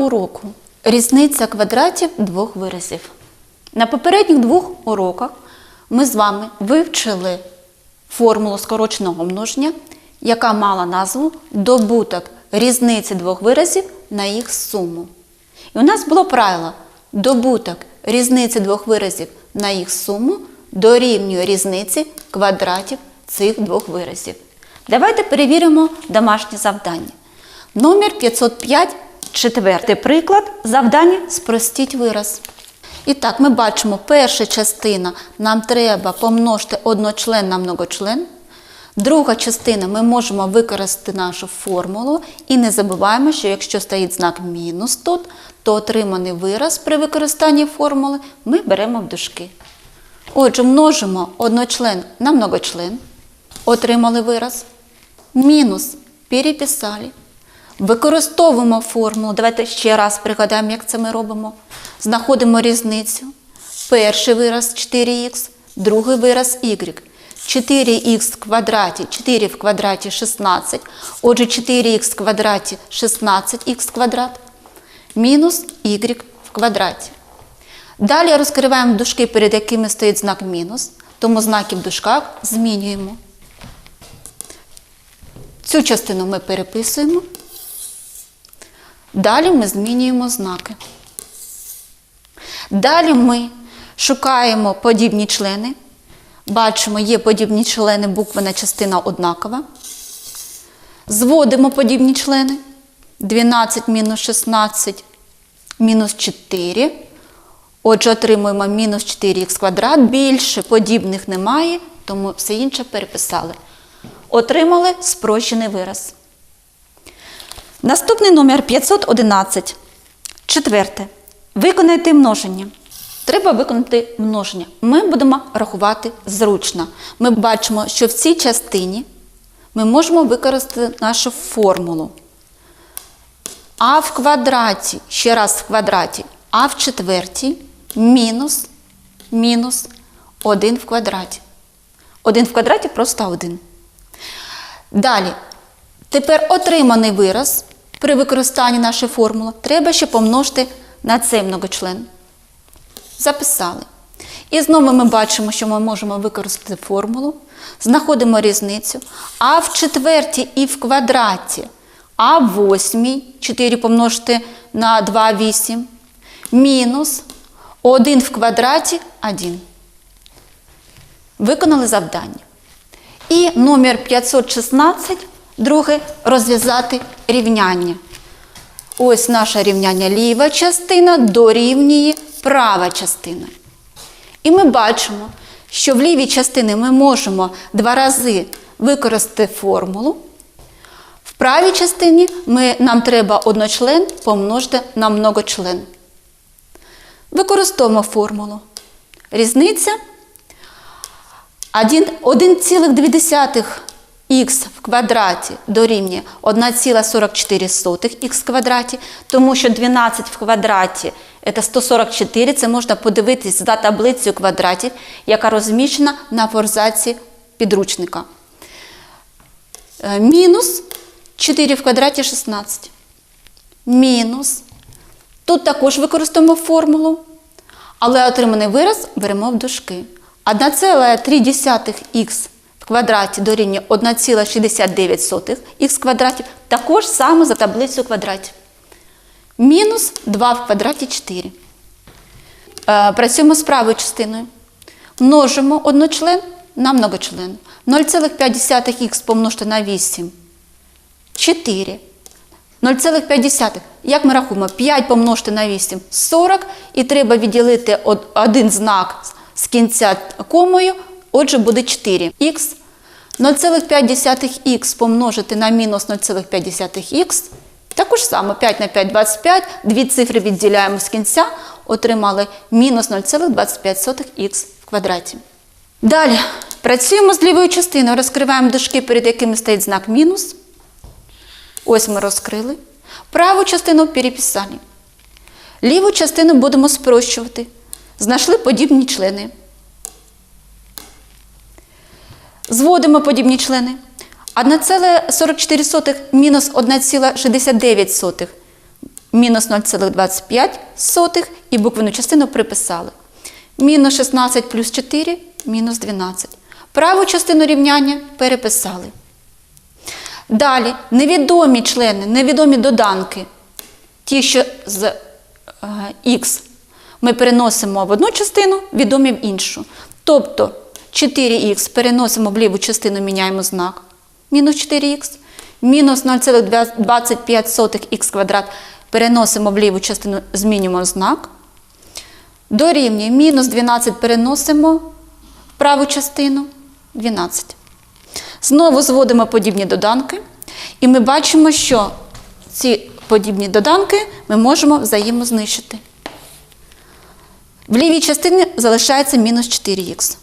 уроку різниця квадратів двох виразів. На попередніх двох уроках ми з вами вивчили формулу скороченого множення, яка мала назву добуток різниці двох виразів на їх суму. І у нас було правило добуток різниці двох виразів на їх суму дорівнює різниці квадратів цих двох виразів. Давайте перевіримо домашнє завдання. Номер 505, четвертий приклад. Завдання спростіть вираз. І так, ми бачимо, перша частина нам треба помножити одночлен на многочлен. Друга частина ми можемо використати нашу формулу і не забуваємо, що якщо стоїть знак мінус тут, то отриманий вираз при використанні формули ми беремо в дужки. Отже, множимо одночлен на многочлен. Отримали вираз. Мінус переписали. Використовуємо формулу. Давайте ще раз пригадаємо, як це ми робимо. Знаходимо різницю. Перший вираз 4х, другий вираз y. 4х в квадраті, 4 в квадраті 16. Отже, 4х в квадраті 16х квадрат. Мінус y в квадраті. Далі розкриваємо дужки, перед якими стоїть знак мінус, тому знаки в дужках змінюємо. Цю частину ми переписуємо. Далі ми змінюємо знаки. Далі ми шукаємо подібні члени. Бачимо, є подібні члени, буквена частина однакова. Зводимо подібні члени. 12 мінус 16 мінус 4. Отже, отримуємо мінус 4х квадрат. Більше подібних немає, тому все інше переписали. Отримали спрощений вираз. Наступний номер 511. Четверте. Виконайте множення. Треба виконати множення. Ми будемо рахувати зручно. Ми бачимо, що в цій частині ми можемо використати нашу формулу. А в квадраті, ще раз в квадраті, а в четвертій мінус, мінус 1 в квадраті. 1 в квадраті просто 1. Далі. Тепер отриманий вираз при використанні нашої формули треба ще помножити на цей многочлен. Записали. І знову ми бачимо, що ми можемо використати формулу, знаходимо різницю. А в четвертій і в квадраті, а в восьмій, 4 помножити на 2, 8, мінус 1 в квадраті 1. Виконали завдання. І номер 516, друге, розв'язати рівняння. Ось наше рівняння ліва частина дорівнює права частина. І ми бачимо, що в лівій частині ми можемо два рази використати формулу. В правій частині ми, нам треба одночлен помножити на многочлен. Використовуємо формулу. Різниця 1,2 х в квадраті дорівнює 1,44 х в квадраті, тому що 12 в квадраті це 144, це можна подивитись за таблицею квадратів, яка розміщена на форзаці підручника. Е, Мінус 4 в квадраті 16. Мінус. Тут також використовуємо формулу, але отриманий вираз беремо в дужки. 1,3х в квадраті дорівнює 1,69 х квадраті, також саме за таблицею квадратів. Мінус 2 в квадраті 4. Е, Працюємо з правою частиною. Множимо одночлен на многочлен. 0,5х помножити на 8. 4. 0,5. Як ми рахуємо? 5 помножити на 8 – 40. І треба відділити один знак з кінця комою, отже, буде 4. Х. 0,5х помножити на мінус 0,5х. Також саме 5 на 5 – 25. Дві цифри відділяємо з кінця, отримали мінус 0,25х в квадраті. Далі працюємо з лівою частиною, розкриваємо дужки, перед якими стоїть знак мінус. Ось ми розкрили. Праву частину переписали. Ліву частину будемо спрощувати. Знайшли подібні члени. Зводимо подібні члени. 1,44 мінус 1,69 мінус 0,25 і буквену частину приписали. Мінус 16 плюс 4 мінус 12. Праву частину рівняння переписали. Далі невідомі члени, невідомі доданки. Ті, що з е, х ми переносимо в одну частину, відомі в іншу. Тобто 4х переносимо в ліву частину, міняємо знак. Мінус 4х. Мінус 0,25х квадрат переносимо в ліву частину, змінюємо знак. Дорівнює мінус 12 переносимо в праву частину 12. Знову зводимо подібні доданки, і ми бачимо, що ці подібні доданки ми можемо взаємознищити. В лівій частині залишається мінус 4х,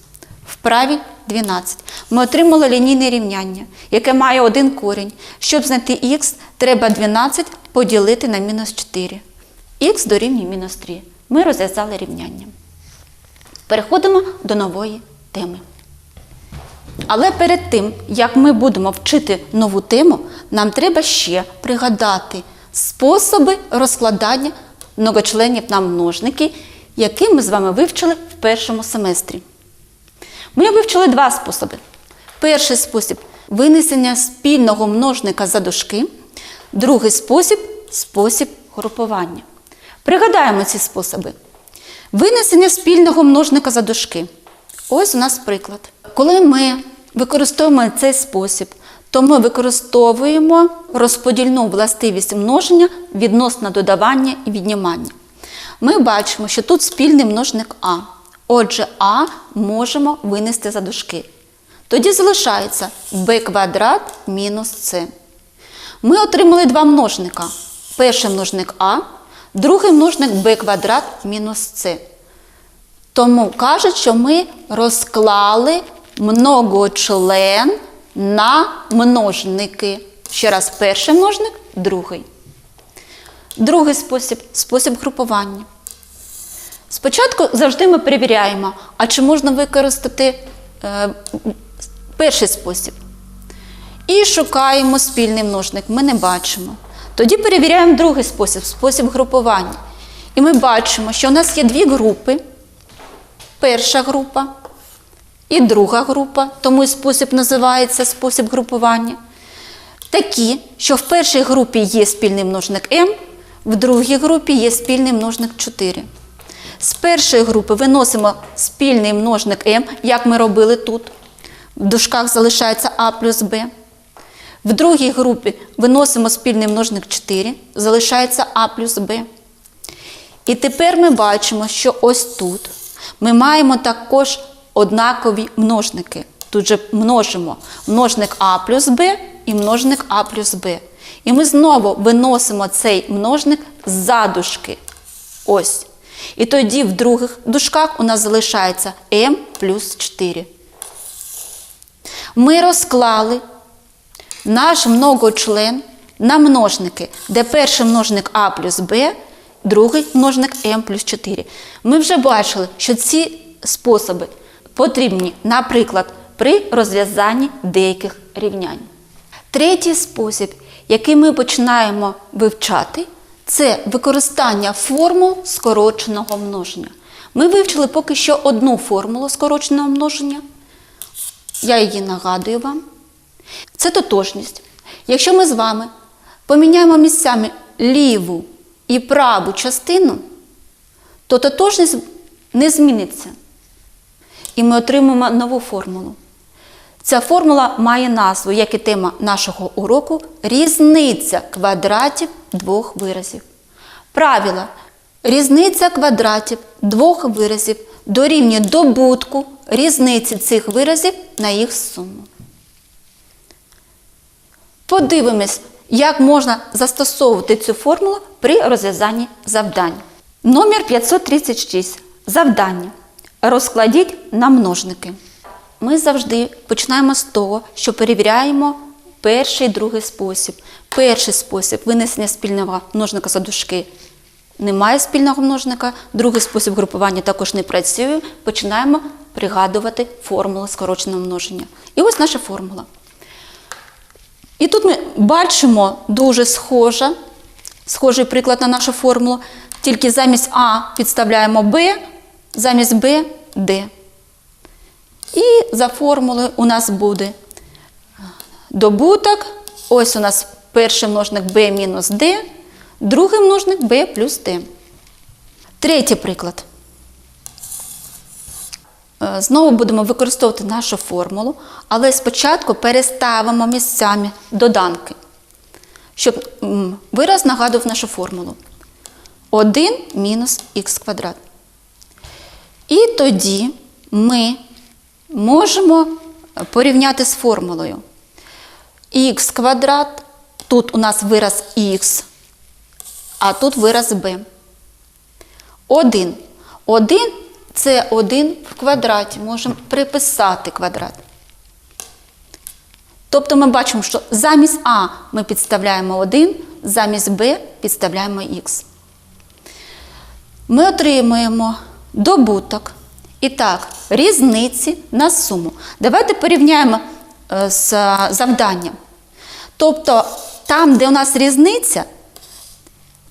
в правій 12. Ми отримали лінійне рівняння, яке має один корінь. Щоб знайти х, треба 12 поділити на мінус 4. х дорівнює мінус 3. Ми розв'язали рівняння. Переходимо до нової теми. Але перед тим, як ми будемо вчити нову тему, нам треба ще пригадати способи розкладання многочленів на множники, які ми з вами вивчили в першому семестрі. Ми вивчили два способи. Перший спосіб винесення спільного множника за дужки, другий спосіб спосіб групування. Пригадаємо ці способи. Винесення спільного множника за дужки. Ось у нас приклад. Коли ми використовуємо цей спосіб, то ми використовуємо розподільну властивість множення відносно додавання і віднімання. Ми бачимо, що тут спільний множник А. Отже, А можемо винести за дужки. Тоді залишається b квадрат мінус С. Ми отримали два множника. Перший множник А, другий множник b квадрат мінус С. Тому кажуть, що ми розклали многочлен на множники. Ще раз, перший множник, другий. Другий спосіб спосіб групування. Спочатку завжди ми перевіряємо, а чи можна використати е, перший спосіб. І шукаємо спільний множник, ми не бачимо. Тоді перевіряємо другий спосіб спосіб групування. І ми бачимо, що у нас є дві групи. Перша група і друга група, тому і спосіб називається спосіб групування. Такі, що в першій групі є спільний множник m, в другій групі є спільний множник 4. З першої групи виносимо спільний множник m, як ми робили тут. В дужках залишається а плюс b. В другій групі виносимо спільний множник 4, залишається а плюс b. І тепер ми бачимо, що ось тут ми маємо також однакові множники. Тут же множимо множник а плюс b і множник а плюс b. І ми знову виносимо цей множник за дужки. Ось. І тоді в других дужках у нас залишається m плюс 4. Ми розклали наш многочлен на множники, де перший множник а плюс b, другий множник m плюс 4. Ми вже бачили, що ці способи потрібні, наприклад, при розв'язанні деяких рівнянь. Третій спосіб, який ми починаємо вивчати, це використання формул скороченого множення. Ми вивчили поки що одну формулу скороченого множення. Я її нагадую вам. Це тотожність. Якщо ми з вами поміняємо місцями ліву і праву частину, то тотожність не зміниться. І ми отримаємо нову формулу. Ця формула має назву, як і тема нашого уроку, різниця квадратів двох виразів. Правило. Різниця квадратів двох виразів дорівнює добутку різниці цих виразів на їх суму. Подивимось, як можна застосовувати цю формулу при розв'язанні завдань. Номер 536. Завдання. Розкладіть на множники. Ми завжди починаємо з того, що перевіряємо перший і другий спосіб. Перший спосіб винесення спільного множника за дужки. Немає спільного множника, другий спосіб групування також не працює. Починаємо пригадувати формули скороченого множення. І ось наша формула. І тут ми бачимо дуже схожа Схожий приклад на нашу формулу. Тільки замість А підставляємо Б, замість Б Д. І за формулою у нас буде добуток. Ось у нас перший множник b мінус d, другий множник b плюс d. Третій приклад. Е, Знову будемо використовувати нашу формулу, але спочатку переставимо місцями доданки, щоб вираз нагадував нашу формулу. 1 мінус х квадрат. І тоді ми можемо порівняти з формулою. х квадрат, тут у нас вираз х, а тут вираз b. 1. 1 це 1 в квадраті. Можемо приписати квадрат. Тобто ми бачимо, що замість А ми підставляємо 1, замість Б підставляємо х. Ми отримуємо добуток. І так, різниці на суму. Давайте порівняємо е, з е, завданням. Тобто, там, де у нас різниця,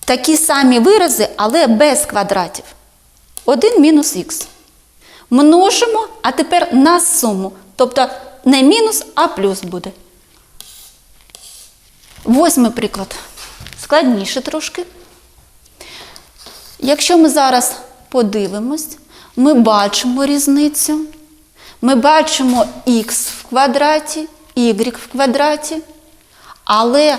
такі самі вирази, але без квадратів. 1 мінус х. Множимо, а тепер на суму. Тобто не мінус, а плюс буде. Восьмий приклад. Складніше трошки. Якщо ми зараз подивимось, ми бачимо різницю. Ми бачимо х в квадраті, y в квадраті. Але е,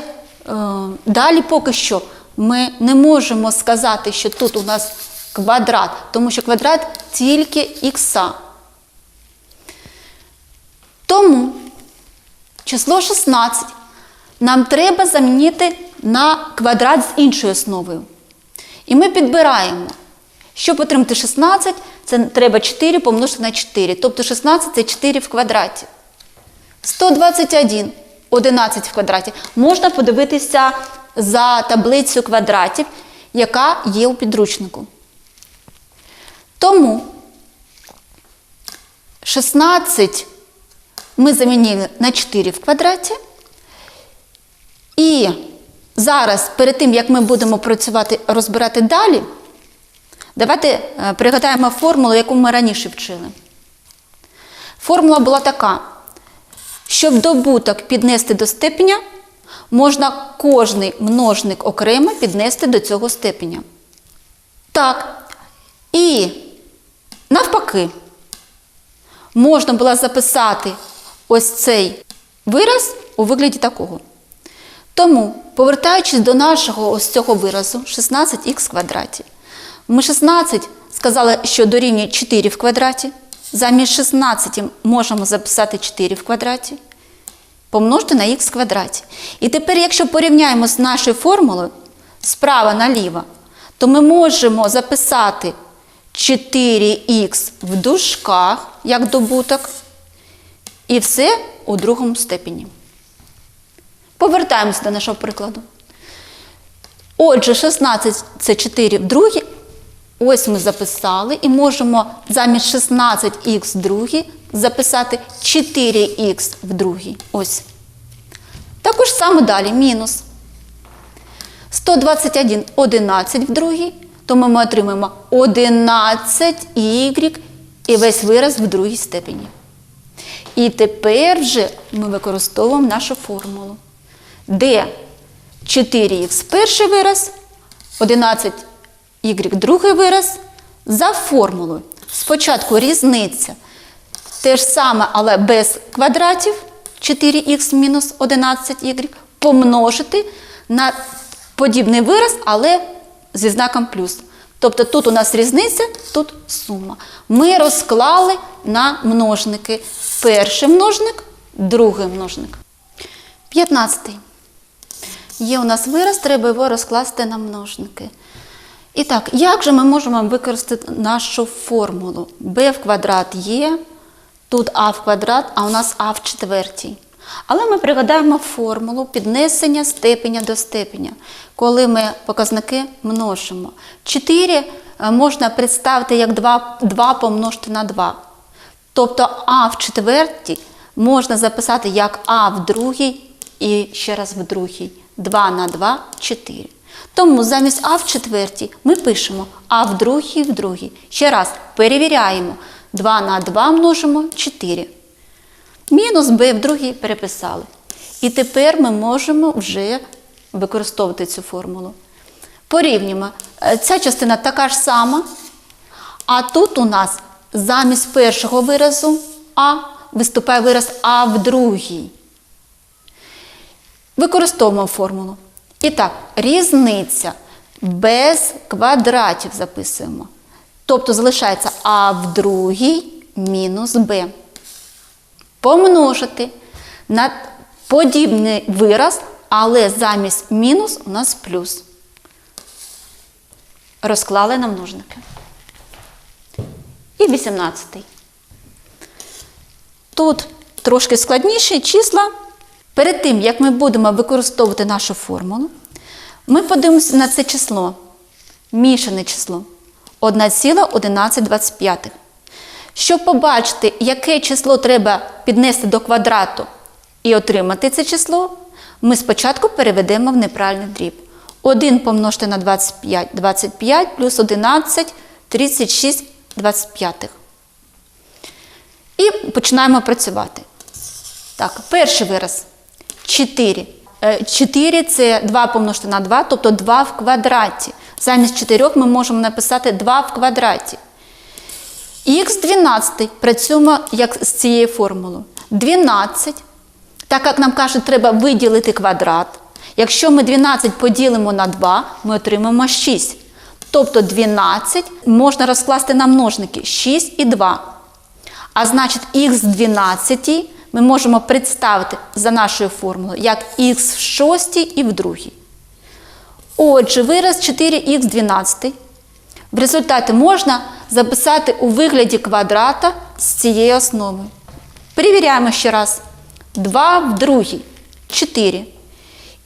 далі поки що ми не можемо сказати, що тут у нас квадрат, тому що квадрат тільки х. Тому число 16 нам треба замінити на квадрат з іншою основою. І ми підбираємо. Щоб отримати 16, це треба 4 помножити на 4. Тобто 16 це 4 в квадраті. 121 11 в квадраті. Можна подивитися за таблицею квадратів, яка є у підручнику. Тому 16 ми замінили на 4 в квадраті. І зараз, перед тим, як ми будемо працювати, розбирати далі, давайте е, пригадаємо формулу, яку ми раніше вчили. Формула була така. Щоб добуток піднести до степеня, можна кожний множник окремо піднести до цього степеня. Так. І навпаки, можна було записати ось цей вираз у вигляді такого. Тому, повертаючись до нашого ось цього виразу 16х квадраті, ми 16 сказали, що дорівнює 4 в квадраті. Замість 16 можемо записати 4 в квадраті, помножити на х квадраті. І тепер, якщо порівняємо з нашою формулою справа наліво, то ми можемо записати 4х в дужках як добуток, і все у другому степені. Повертаємося до нашого прикладу. Отже, 16 це 4 в другій. Ось ми записали і можемо замість 16х в другій записати 4х в другій. Ось. Також саме далі мінус. 121 11 в другій, тому ми отримаємо 11y і весь вираз в другій степені. І тепер вже ми використовуємо нашу формулу, де 4х перший вираз, 11 y другий вираз за формулою. Спочатку різниця те ж саме, але без квадратів 4х мінус 11y помножити на подібний вираз, але зі знаком плюс. Тобто тут у нас різниця, тут сума. Ми розклали на множники. Перший множник, другий множник. 15. Є у нас вираз, треба його розкласти на множники. І так, як же ми можемо використати нашу формулу? b в квадрат є, тут а в квадрат, а у нас а в четвертій. Але ми пригадаємо формулу піднесення степеня до степеня, коли ми показники множимо. 4 можна представити як 2, 2 помножити на 2. Тобто а в четвертій можна записати як а в другій і ще раз в другій. 2 на 2 4. Тому замість А в четвертій ми пишемо А в другій в другій. Ще раз перевіряємо. 2 на 2 множимо 4. Мінус b в другій переписали. І тепер ми можемо вже використовувати цю формулу. Порівнюємо. Е, Ця частина така ж сама. А тут у нас замість першого виразу А виступає вираз А в другій. Використовуємо формулу. І так, різниця без квадратів записуємо. Тобто залишається А в другій мінус Б. Помножити на подібний вираз, але замість мінус у нас плюс. Розклали на множники. І 18. Тут трошки складніші числа. Перед тим, як ми будемо використовувати нашу формулу, ми подивимося на це число. Мішане число 1,1125. Щоб побачити, яке число треба піднести до квадрату і отримати це число, ми спочатку переведемо в неправильний дріб. 1 помножити на 25, 25 плюс 11, 36, 25. І починаємо працювати. Так, перший вираз 4. 4 це 2 помножити на 2, тобто 2 в квадраті. Замість 4 ми можемо написати 2 в квадраті. Х 12 працюємо як з цією формулою. 12, так як нам кажуть, треба виділити квадрат. Якщо ми 12 поділимо на 2, ми отримаємо 6. Тобто 12 можна розкласти на множники 6 і 2. А значить, х в 12 ми можемо представити за нашою формулою як х в 6 і в 2. Отже, вираз 4х 12 в результаті можна записати у вигляді квадрата з цією основою. Перевіряємо ще раз. 2 в другій 4.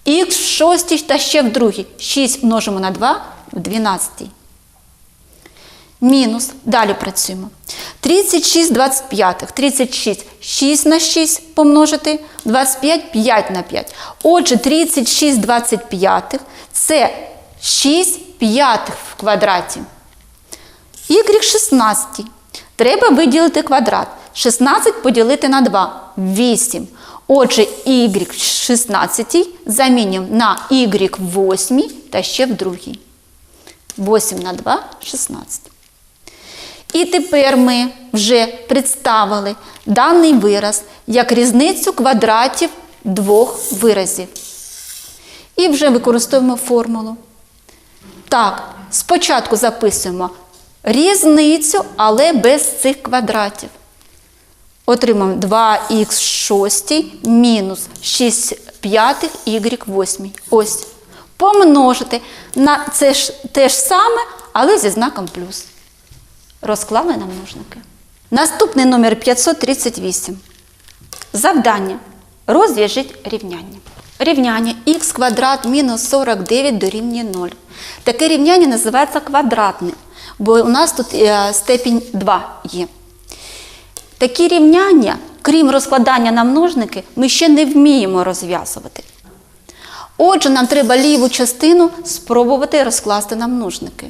Х в 6 та ще в другій. 6 множимо на 2 в 12. Мінус. Далі працюємо. 36 25. 36 6 на 6 помножити, 25 5 на 5. Отже, 36 25 це 6 п'ятих в квадраті. Y 16. Треба виділити квадрат. 16 поділити на 2 8. Отже, y в 16 замінюємо на y в 8 та ще в другій. 8 на 2 16. І тепер ми вже представили даний вираз як різницю квадратів двох виразів. І вже використовуємо формулу. Так, спочатку записуємо різницю, але без цих квадратів. Отримаємо 2х в 6 мінус 6 п'ятих y в 8. Ось. Помножити на це ж те ж саме, але зі знаком плюс. Розклали на. Наступний номер 538. Завдання. Розв'яжіть рівняння. Рівняння х квадрат мінус 49 дорівнює 0. Таке рівняння називається квадратним, бо у нас тут е, степінь 2 є. Такі рівняння, крім розкладання на множники, ми ще не вміємо розв'язувати. Отже, нам треба ліву частину спробувати розкласти на множники.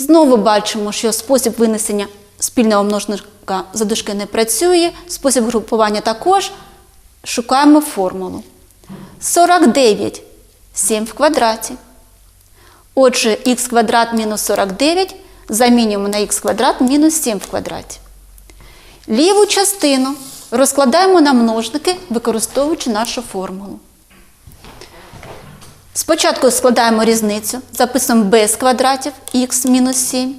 Знову бачимо, що спосіб винесення спільного множника за дужки не працює, спосіб групування також. Шукаємо формулу. 49 7 в квадраті. Отже, х квадрат мінус 49 замінюємо на х квадрат мінус 7 в квадраті. Ліву частину розкладаємо на множники, використовуючи нашу формулу. Спочатку складаємо різницю, записуємо без квадратів х мінус 7,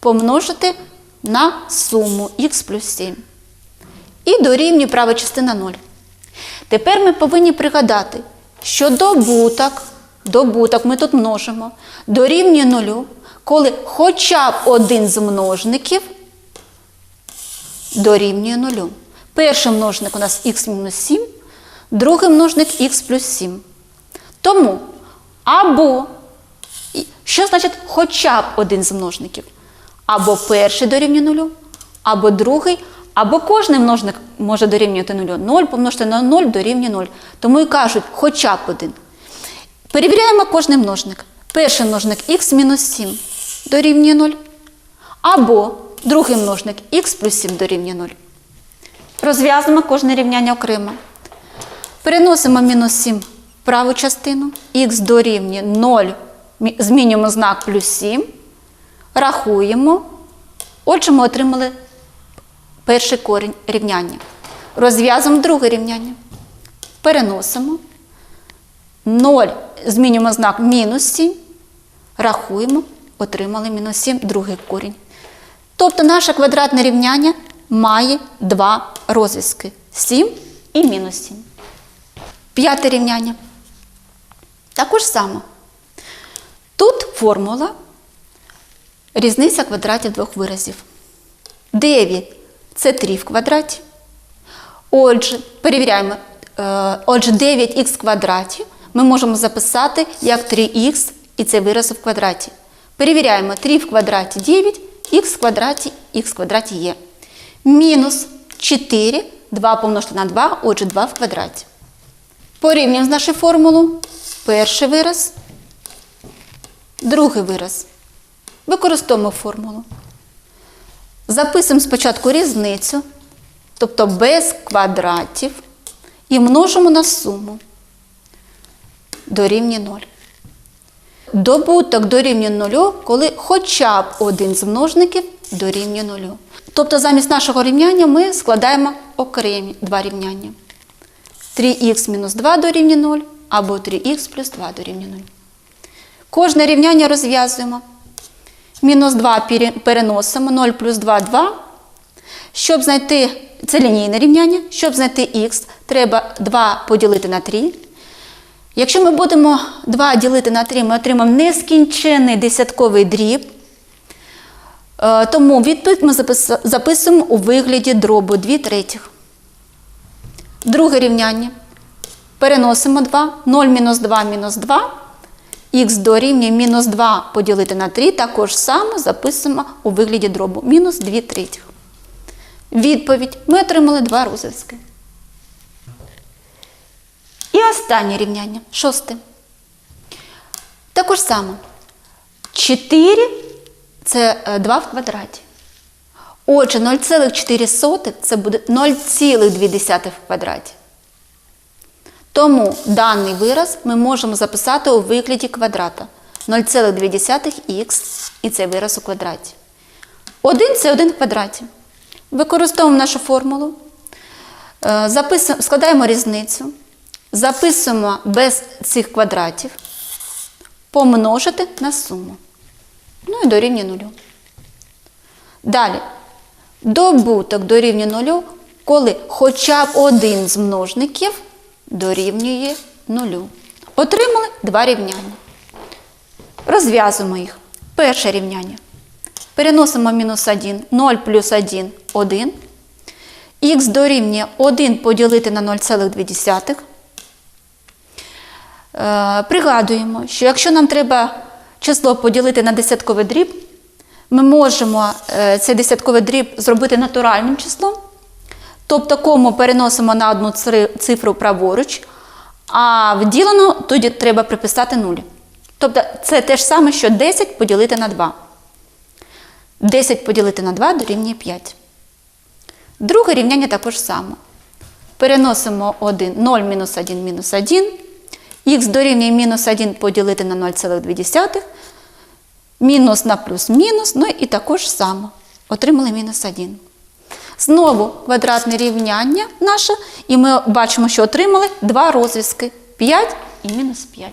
помножити на суму х плюс 7. І дорівнює права частина 0. Тепер ми повинні пригадати, що добуток, добуток ми тут множимо, дорівнює 0, коли хоча б один з множників дорівнює 0. Перший множник у нас х мінус 7, другий множник х плюс 7. Тому або, що значить хоча б один з множників? Або перший дорівнює нулю, або другий, або кожний множник може дорівнювати нулю. 0 помножити на 0 дорівнює 0. Тому і кажуть хоча б один. Перевіряємо кожний множник. Перший множник х мінус 7 дорівнює 0. Або другий множник х плюс 7 дорівнює 0. Розв'язуємо кожне рівняння окремо. Переносимо мінус 7 в праву частину, х дорівнює 0, змінюємо знак плюс 7, рахуємо. Отже, ми отримали перший корінь рівняння. Розв'язуємо друге рівняння. Переносимо. 0, змінюємо знак мінус 7, рахуємо, отримали мінус 7, другий корінь. Тобто наше квадратне рівняння має два розв'язки 7 і мінус 7. П'яте рівняння. Також само. Тут формула різниця квадратів двох виразів. 9 це 3 в квадраті. Отже, перевіряємо. Е, Отже, 9х в квадраті ми можемо записати як 3х і це вираз в квадраті. Перевіряємо 3 в квадраті 9, х в квадраті, х в квадраті є. Мінус 4, 2 помножити на 2, отже 2 в квадраті. Порівнюємо з нашою формулу. Перший вираз, другий вираз. Використовуємо формулу. Записуємо спочатку різницю, тобто без квадратів, і множимо на суму. Дорівнює 0. Добуток дорівнює 0, коли хоча б один з множників дорівнює 0. Тобто замість нашого рівняння ми складаємо окремі два рівняння. 3х мінус 2 дорівнює 0 або 3х плюс 2 дорівнює 0. Кожне рівняння розв'язуємо. Мінус 2 переносимо, 0 плюс 2 2. Щоб знайти це лінійне рівняння, щоб знайти х, треба 2 поділити на 3. Якщо ми будемо 2 ділити на 3, ми отримаємо нескінчений десятковий дріб. Е, Тому відповідь ми записуємо у вигляді дробу 2 третіх. Друге рівняння. Переносимо 2. 0 мінус 2 мінус 2. Х дорівнює мінус 2 поділити на 3. Також само записуємо у вигляді дробу. Мінус 2 третіх. Відповідь. Ми отримали два розв'язки. І останнє рівняння. Шосте. Також само. 4 це е, 2 в квадраті. Отже, 0,4 це буде 0,2 в квадраті. Тому даний вираз ми можемо записати у вигляді квадрата 0,2х і це вираз у квадраті. 1 це 1 в квадраті. Використовуємо нашу формулу, е, складаємо різницю, записуємо без цих квадратів, помножити на суму. Ну і дорівнює нулю. Далі. Добуток дорівнює нулю, коли хоча б один з множників дорівнює нулю. Отримали два рівняння. Розв'язуємо їх. Перше рівняння. Переносимо мінус 1, 0 плюс 1 1. Х дорівнює 1 поділити на 0,2. Е, Пригадуємо, що якщо нам треба число поділити на десятковий дріб, ми можемо е, цей десятковий дріб зробити натуральним числом, тобто кому переносимо на одну цифру праворуч, а в ділену тоді треба приписати 0. Тобто це те ж саме, що 10 поділити на 2. 10 поділити на 2 дорівнює 5. Друге рівняння також само. Переносимо 1, 0 мінус 1 мінус 1. Х дорівнює мінус 1 поділити на 0,2. Мінус на плюс мінус, ну і також само. Отримали мінус 1. Знову квадратне рівняння наше, і ми бачимо, що отримали два розв'язки 5 і мінус 5.